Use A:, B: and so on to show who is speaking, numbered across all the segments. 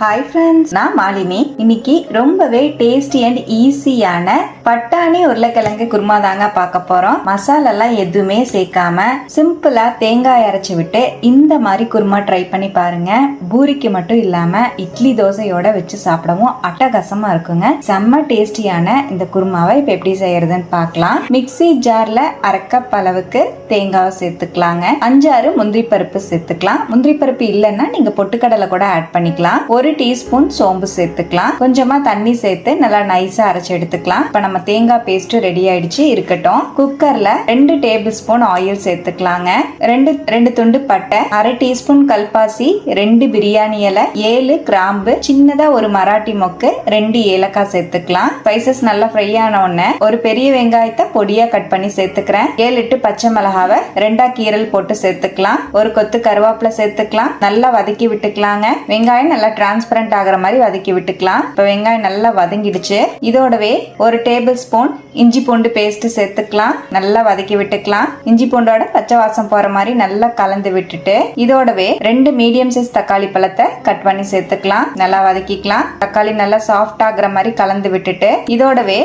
A: Hi friends நான் மாலினி. இன்னைக்கு ரொம்பவே டேஸ்டி அண்ட் ஈஸியான பட்டாணி உருளைக்கிழங்கு குருமா தாங்க பார்க்க போறோம். மசாலாலாம் எதுவுமே சேர்க்காம சிம்பிளா தேங்காய் அரைச்சி விட்டு இந்த மாதிரி குருமா ட்ரை பண்ணி பாருங்க. பூரிக்கு மட்டும் இல்லாம இட்லி தோசையோட வச்சு சாப்பிடவும் அட்டகாசமா இருக்குங்க. செம்ம டேஸ்டியான இந்த குருமாவை இப்போ எப்படி செய்யறதுன்னு பார்க்கலாம். மிக்ஸி ஜார்ல அரைக்கப் அளவுக்கு தேங்காவை சேர்த்துக்கலாங்க. அஞ்சாறு முந்திரி பருப்பு சேர்த்துக்கலாம். முந்திரி பருப்பு இல்லைன்னா நீங்க பொட்டுக்கடலை கூட ஆட் பண்ணிக்கலாம். ஒரு டீஸ்பூன் சோம்பு சேர்த்துக்கலாம். கொஞ்சமா தண்ணி சேர்த்து நல்லா நைஸா அரைச்சு எடுத்துக்கலாம். இப்ப நம்ம தேங்காய் பேஸ்ட் ரெடி ஆயிடுச்சு. இருக்கட்டும். குக்கர்ல ரெண்டு டேபிள் ஸ்பூன் ஆயில் சேர்த்துக்கலாங்க. ரெண்டு ரெண்டு துண்டு பட்டை அரை டீஸ்பூன் கல்பாசி ரெண்டு பிரியாணி இலை ஏழு கிராம்பு சின்னதா ஒரு மராட்டி மொக்கு ரெண்டு ஏலக்காய் சேர்த்துக்கலாம். ஸ்பைசஸ் நல்லா ஃப்ரை ஆன உடனே ஒரு பெரிய வெங்காயத்தை பொடியா கட் பண்ணி சேர்த்துக்கிறேன். ஏழு எட்டு பச்சை மிளகாவை ரெண்டா கீரல் போட்டு சேர்த்துக்கலாம். ஒரு கொத்து கருவேப்பிலை சேர்த்துக்கலாம். நல்லா வதக்கி விட்டுக்கலாங்க. வெங்காயம் நல்லா டிரான்ஸ்பரண்ட் ஆகிற மாதிரி வதக்கி விட்டுக்கலாம். இப்போ வெங்காயம் நல்லா வதங்கிடுச்சு. இதோடவே ஒரு டேபிள் ஸ்பூன் இஞ்சி பூண்டு பேஸ்ட் சேர்த்துக்கலாம். நல்லா வதக்கி விட்டுக்கலாம். இஞ்சி பூண்டோட பச்சை வாசம் போற மாதிரி நல்லா கலந்து விட்டுட்டு இதோடவே ரெண்டு மீடியம் சைஸ் தக்காளி பழத்தை கட் பண்ணி சேர்த்துக்கலாம். நல்லா வதக்கிக்கலாம். தக்காளி நல்லா சாஃப்ட் ஆகுற மாதிரி கலந்து விட்டுட்டு இதோடவே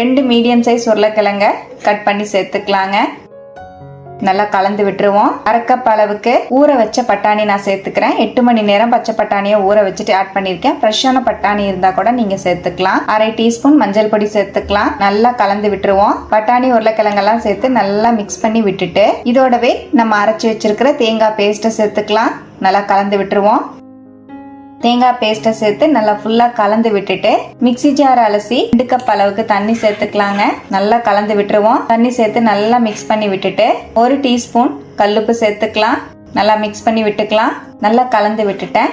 A: ரெண்டு மீடியம் சைஸ் உருளைக்கிழங்க கட் பண்ணி சேர்த்துக்கலாங்க. நல்லா கலந்து விட்டுருவோம். அரைக்கப் அளவுக்கு ஊற வச்ச பட்டாணி நான் சேர்த்துக்கிறேன். எட்டு மணி நேரம் பச்சை பட்டாணியை ஊற வச்சுட்டு ஆட் பண்ணியிருக்கேன். ஃப்ரெஷ்ஷான பட்டாணி இருந்தா கூட நீங்க சேர்த்துக்கலாம். அரை டீஸ்பூன் மஞ்சள் பொடி சேர்த்துக்கலாம். நல்லா கலந்து விட்டுருவோம். பட்டாணி உருளைக்கிழங்கெல்லாம் சேர்த்து நல்லா மிக்ஸ் பண்ணி விட்டுட்டு இதோடவே நம்ம அரைச்சி வச்சிருக்கிற தேங்காய் பேஸ்ட்டை சேர்த்துக்கலாம். நல்லா கலந்து விட்டுருவோம். தேங்காய் பேஸ்ட்டை சேர்த்து நல்லா ஃபுல்லாக கலந்து விட்டுட்டு மிக்ஸி ஜார் அலசி ரெண்டு கப் அளவுக்கு தண்ணி சேர்த்துக்கலாங்க. நல்லா கலந்து விட்டுருவோம். தண்ணி சேர்த்து நல்லா மிக்ஸ் பண்ணி விட்டுட்டு ஒரு டீஸ்பூன் கல்லுப்பு சேர்த்துக்கலாம். நல்லா மிக்ஸ் பண்ணி விட்டுக்கலாம். நல்லா கலந்து விட்டுட்டேன்.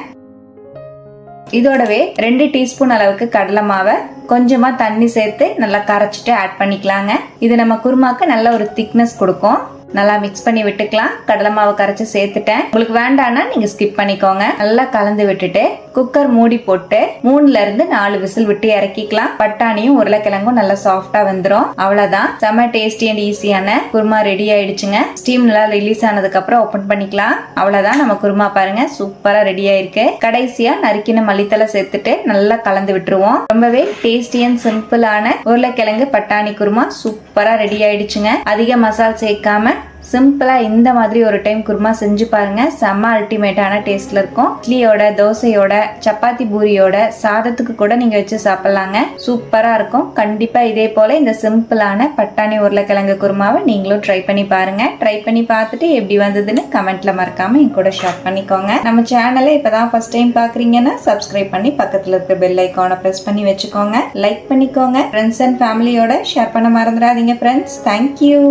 A: இதோடவே ரெண்டு டீஸ்பூன் அளவுக்கு கடலை மாவை கொஞ்சமாக தண்ணி சேர்த்து நல்லா கரைச்சிட்டு ஆட் பண்ணிக்கலாங்க. இது நம்ம குருமாக்கு நல்ல ஒரு திக்னஸ் கொடுக்கும். நல்லா மிக்ஸ் பண்ணி விட்டுக்கலாம். கடலை மாவு கரைச்சி சேர்த்துட்டேன். உங்களுக்கு வேண்டாம்னா நீங்க ஸ்கிப் பண்ணிக்கோங்க. நல்லா கலந்து விட்டுட்டு குக்கர் மூடி போட்டு மூணுல இருந்து நாலு விசில் விட்டு இறக்கிக்கலாம். பட்டாணியும் உருளைக்கிழங்கும் நல்லா சாஃப்டா வந்துடும் அவ்வளவுதான். செம்ம டேஸ்டி அண்ட் ஈஸியான குருமா ரெடி ஆயிடுச்சுங்க. ஸ்டீம் நல்லா ரிலீஸ் ஆனதுக்கு அப்புறம் ஓபன் பண்ணிக்கலாம். அவ்வளவுதான். நம்ம குருமா பாருங்க சூப்பரா ரெடி ஆயிருக்கு. கடைசியா நறுக்கின மல்லித்தலை சேர்த்துட்டு நல்லா கலந்து விட்டுருவோம். ரொம்பவே டேஸ்டி அண்ட் சிம்பிளான உருளைக்கிழங்கு பட்டாணி குருமா சூப்பரா ரெடி ஆயிடுச்சுங்க. அதிக மசால் சேர்க்காம சிம்பிளாக இந்த மாதிரி ஒரு டைம் குருமா செஞ்சு பாருங்கள் செம்ம அல்டிமேட்டான டேஸ்ட்டில் இருக்கும். இட்லியோட தோசையோட சப்பாத்தி பூரியோட சாதத்துக்கு கூட நீங்கள் வச்சு சாப்பிட்லாங்க. சூப்பராக இருக்கும். கண்டிப்பாக இதே போல் இந்த சிம்பிளான பட்டாணி உருளைக்கிழங்கு குருமாவை நீங்களும் ட்ரை பண்ணி பாருங்கள் ட்ரை பண்ணி பார்த்துட்டு எப்படி வந்ததுன்னு கமெண்ட்டில் மறக்காமல் என் கூட ஷேர் பண்ணிக்கோங்க. நம்ம சேனலை இப்பதான் ஃபர்ஸ்ட் டைம் பார்க்குறீங்கன்னா சப்ஸ்கிரைப் பண்ணி பக்கத்தில் இருக்க பெல் ஐக்கானை ப்ரெஸ் பண்ணி வச்சுக்கோங்க. லைக் பண்ணிக்கோங்க. ஃப்ரெண்ட்ஸ் அண்ட் ஃபேமிலியோட ஷேர் பண்ண மறந்துடாதீங்க ஃப்ரெண்ட்ஸ் தேங்க்யூ